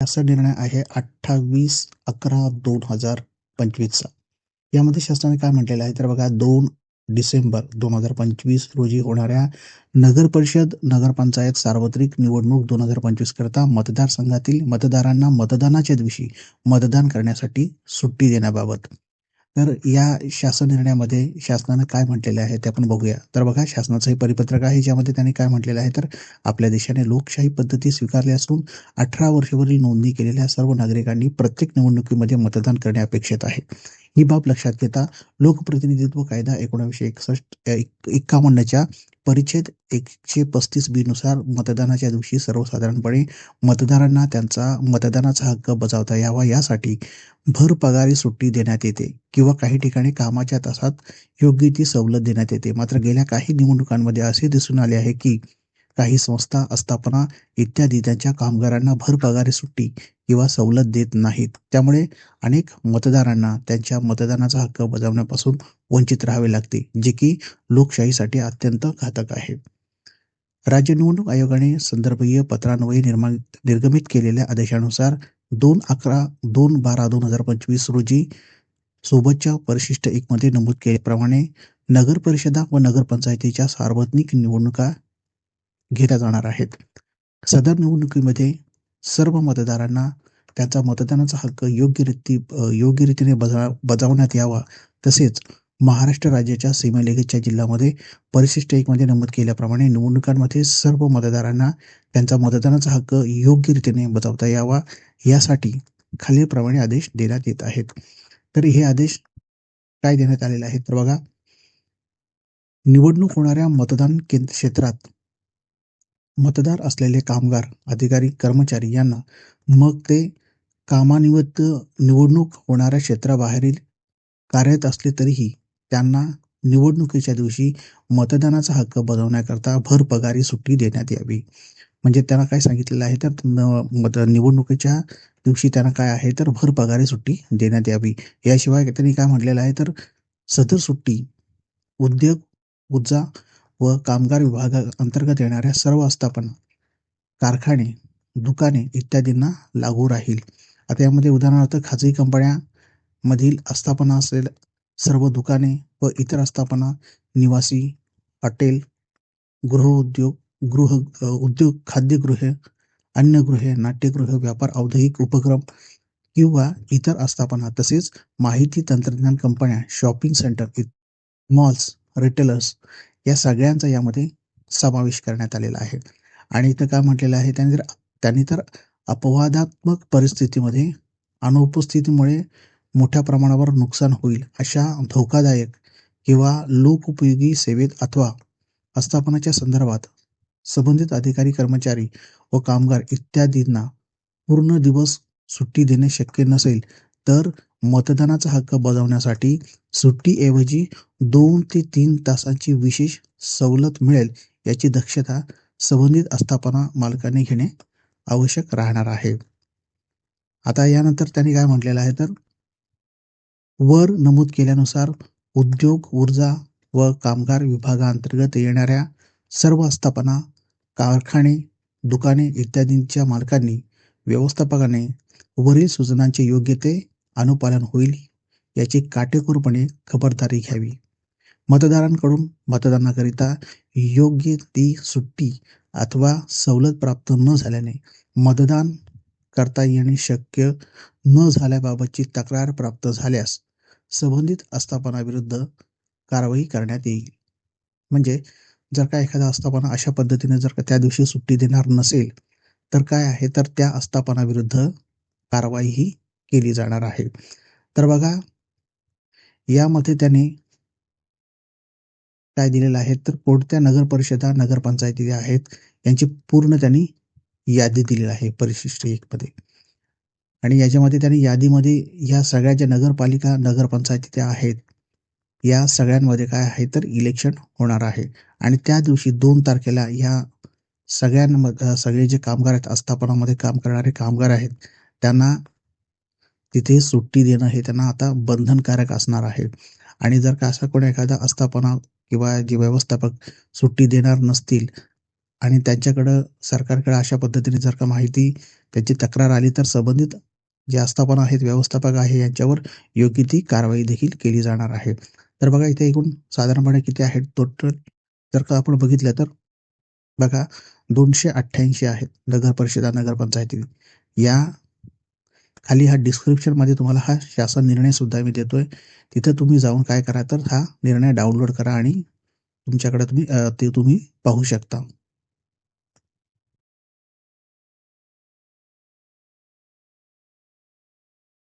असा निर्णय आहे अठ्ठावीस अकरा दोन हजार पंचवीसचा. यामध्ये शासनाने काय म्हटलेलं आहे? तर बघा दोन डिसेंबर दोन हजार पंचवीस रोजी होणाऱ्या नगर परिषद नगरपंचायत सार्वत्रिक निवडणूक दोन हजार पंचवीस करता मतदारसंघातील मतदारांना मतदानाच्या दिवशी मतदान करण्यासाठी सुट्टी देण्याबाबत. तर या शासन निर्णयामध्ये शासनानं काय म्हटलेलं आहे ते आपण बघूया. तर बघा शासनाचं हे परिपत्रक आहे ज्यामध्ये त्यांनी काय म्हटलेलं आहे तर आपल्या देशाने लोकशाही पद्धती स्वीकारली असून अठरा वर्षावरील नोंदणी केलेल्या सर्व नागरिकांनी प्रत्येक निवडणुकीमध्ये मतदान करणे अपेक्षित आहे. ही बाब लक्षात घेता लोकप्रतिनिधित्व कायदा एकोणावीसशे एकसष्ट एक्कावन्नच्या परिच्छेद एकशे पस्तीस बी नुसार मतदानाच्या दिवशी सर्वसाधारणपणे मतदारांना त्यांचा मतदानाचा हक्क बजावता यावा यासाठी भर पगारी सुट्टी देण्यात येते किंवा काही ठिकाणी कामाच्या तासात योग्य ती सवलत देण्यात येते. मात्र गेल्या काही निवडणुकांमध्ये असे दिसून आले आहे की काही संस्था आस्थापना इत्यादी त्यांच्या कामगारांना भर पगारी सुट्टी किंवा सवलत देत नाहीत. त्यामुळे अनेक मतदारांना त्यांच्या मतदानाचा हक्क बजावण्यापासून वंचित राहावे लागते जे की लोकशाहीसाठी अत्यंत घातक आहे. राज्य निवडणूक आयोगाने संदर्भीय पत्रान्वये निर्माण निर्गमित केलेल्या आदेशानुसार दोन अकरा दोन बारा दोन हजार पंचवीस रोजी सोबतच्या परिशिष्ट एकमध्ये नमूद केल्याप्रमाणे नगर परिषदा व नगरपंचायतीच्या सार्वजनिक निवडणुका घेतल्या जाणार आहेत. सदर निवडणुकीमध्ये सर्व मतदारांना त्यांचा मतदानाचा हक्क योग्यरीती योग्य रीतीने बजा बजावण्यात यावा. तसेच महाराष्ट्र राज्याच्या सीमेलगतच्या जिल्ह्यामध्ये परिशिष्ट एकमध्ये नमूद केल्याप्रमाणे निवडणुकांमध्ये सर्व मतदारांना त्यांचा मतदानाचा हक्क योग्य रीतीने बजावता यावा. यासाठी खालीलप्रमाणे आदेश देण्यात येत आहेत. तर हे आदेश काय देण्यात आलेले आहेत? तर बघा निवडणूक होणाऱ्या मतदान केंद्र क्षेत्रात मतदार असलेले कामगार अधिकारी कर्मचारी यांना मग ते कामानिमित्त निवडणूक होणाऱ्या क्षेत्राबाहेरील कार्यरत असले तरीही त्यांना निवडणुकीच्या दिवशी मतदानाचा हक्क बजावण्याकरता भर पगारी सुट्टी देण्यात यावी. म्हणजे त्यांना काय सांगितलेलं आहे? तर मत निवडणुकीच्या दिवशी त्यांना काय आहे? तर भर पगारी सुट्टी देण्यात यावी. याशिवाय त्यांनी काय म्हटलेलं आहे? तर सदर सुट्टी उद्योग ऊर्जा व कामगार विभागाअंतर्गत येणाऱ्या सर्व आस्थापना कारखाने दुकाने इत्यादींना लागू राहील. आता यामध्ये उदाहरणार्थ खाजगी कंपन्यामधील आस्थापना असलेल्या सर्व दुकाने व इतर आस्थापना निवासी हॉटेल गृहउद्योग गृह उद्योग खाद्यगृहे अन्नगृहे नाट्यगृह व्यापार औद्योगिक उपक्रम किंवा इतर आस्थापना तसेच माहिती तंत्रज्ञान कंपन्या शॉपिंग सेंटर मॉल्स रिटेलर्स या सगळ्यांचा यामध्ये समावेश करण्यात आलेला आहे. आणि इथं काय म्हटलेलं आहे? त्यांनी जर त्यांनी तर अपवादात्मक परिस्थितीमध्ये अनुपस्थितीमुळे मोठ्या प्रमाणावर नुकसान होईल अशा धोकादायक किंवा लोकउपयोगी सेवेत अथवा आस्थापनाच्या संदर्भात संबंधित अधिकारी कर्मचारी व कामगार इत्यादींना पूर्ण दिवस सुट्टी देणे शक्य नसेल तर मतदानाचा हक्क बजावण्यासाठी सुट्टीऐवजी दोन ते तीन तासांची विशेष सवलत मिळेल याची दक्षता संबंधित आस्थापना मालकाने घेणे आवश्यक राहणार आहे. आता यानंतर त्यांनी काय म्हटलेलं आहे तर वर नमूद केल्यानुसार उद्योग ऊर्जा व कामगार विभागाअंतर्गत येणाऱ्या सर्व आस्थापना कारखाने दुकाने इत्यादींच्या मालकांनी व्यवस्थापकाने वरील सूचनांचे योग्य ते अनुपालन होईल याची काटेकोरपणे खबरदारी घ्यावी. मतदारांकडून मतदानाकरिता योग्य ती सुट्टी अथवा सवलत प्राप्त न झाल्याने मतदान करता येणे शक्य न झाल्याबाबतची तक्रार प्राप्त झाल्यास संबंधित आस्थापनाविरुद्ध कारवाई करण्यात येईल. म्हणजे जर का एखादा आस्थापना अशा पद्धतीने जर का त्या दिवशी सुट्टी देणार नसेल तर काय आहे? तर त्या आस्थापनाविरुद्ध कारवाई ही केली जाणार आहे. तर बघा यामध्ये त्याने काय दिलेलं आहे? तर कोणत्या नगर परिषदा नगरपंचायती आहेत? यांची पूर्ण त्यांनी यादी दिलेली आहे परिशिष्ट एक मध्ये आणि याच्यामध्ये त्यांनी यादीमध्ये या सगळ्या ज्या नगरपालिका नगरपंचायती त्या आहेत या सगळ्यांमध्ये काय आहे? तर इलेक्शन होणार आहे. आणि त्या दिवशी दोन तारखेला या सगळ्यांमध्ये सगळे जे कामगार आहेत आस्थापनामध्ये काम करणारे कामगार आहेत त्यांना तिथे सुट्टी देणं हे त्यांना आता बंधनकारक असणार आहे. आणि जर का असा कोणी एखादा आस्थापना किंवा जे व्यवस्थापक सुट्टी देणार नसतील आणि त्यांच्याकडं सरकारकडे अशा पद्धतीने जर का माहिती त्यांची तक्रार आली तर संबंधित जे आस्थापना आहेत व्यवस्थापक आहे यांच्यावर योग्य ती कारवाई देखील केली जाणार आहे. तर बघा इथे एकूण साधारणपणे किती आहेत? टोटल जर का आपण बघितलं तर बघा दोनशे अठ्ठ्याऐंशी आहेत नगर परिषदा नगरपंचायती. या खाली हा डिस्क्रिप्शनमध्ये तुम्हाला हा शासन निर्णय सुद्धा मी देतोय. तिथं तुम्ही जाऊन काय करा तर हा निर्णय डाउनलोड करा आणि तुमच्याकडे तुम्ही ते तुम्ही पाहू शकता.